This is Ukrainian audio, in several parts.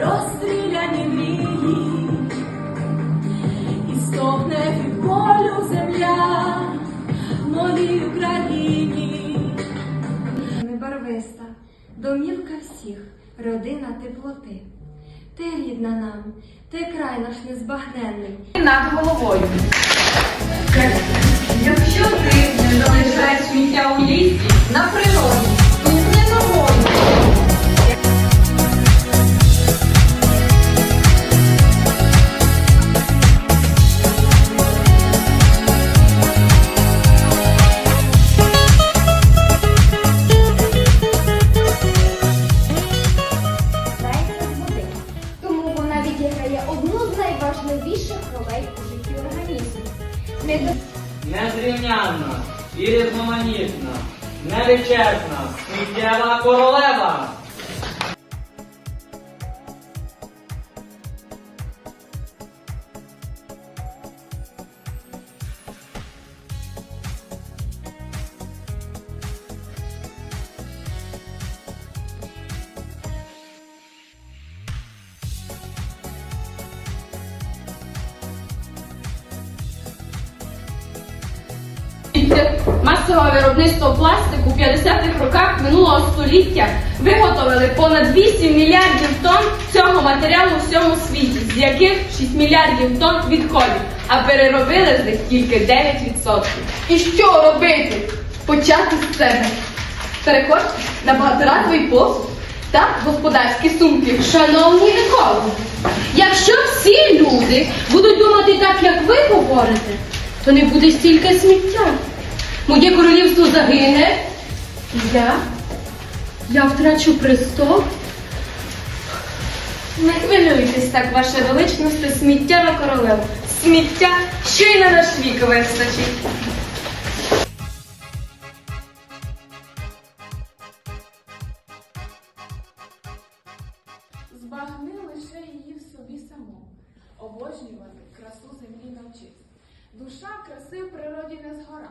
розстріляні мрії, і стогне від болю земля в моїй Україні. Не барвиста, домівка всіх, родина теплоти. Ти рідна нам, ти край наш незбагненний. над головою. Якщо ти не залишаєш сміття Незрівнянна і різноманітна, невичерпна, сміттєва королева. Масове виробництво пластику в 50-х роках минулого століття виготовили понад 8 мільярдів тонн цього матеріалу у всьому світі, з яких 6 мільярдів тонн відходів, а переробили з них тільки 9%. І що робити? Почати з себе. Переход на багаторазовий посуд та господарські сумки. Шановні екологи, якщо всі люди будуть думати так, як ви говорите, то не буде стільки сміття. Моє королівство загине. Я? Я втрачу престол. Не хвилюйтесь так, ваше величність, сміттєва королева. Сміття ще й на наш вік вистачить. Збагни лише її в собі саму, обожнювати красу землі навчись. Душа краси в природі не згора.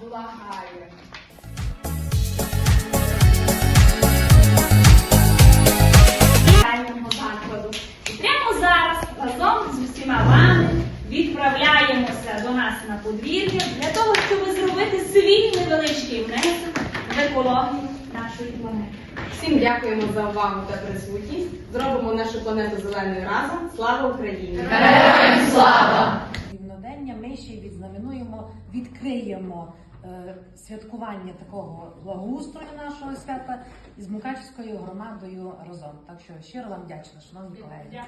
благає. закладу. І прямо зараз разом з усіма вами відправляємося до нас на подвір'я для того, щоб зробити свій невеличкий внесок в екологію нашої планети. Всім дякуємо за увагу та присутність. Зробимо нашу планету зеленою разом. Слава Україні! Рівнодення ми ще й відзнаменуємо, відкриємо святкування такого благоустрою нашого свята із Мукачівською громадою разом. Так що щиро вам вдячна, шановні колеги.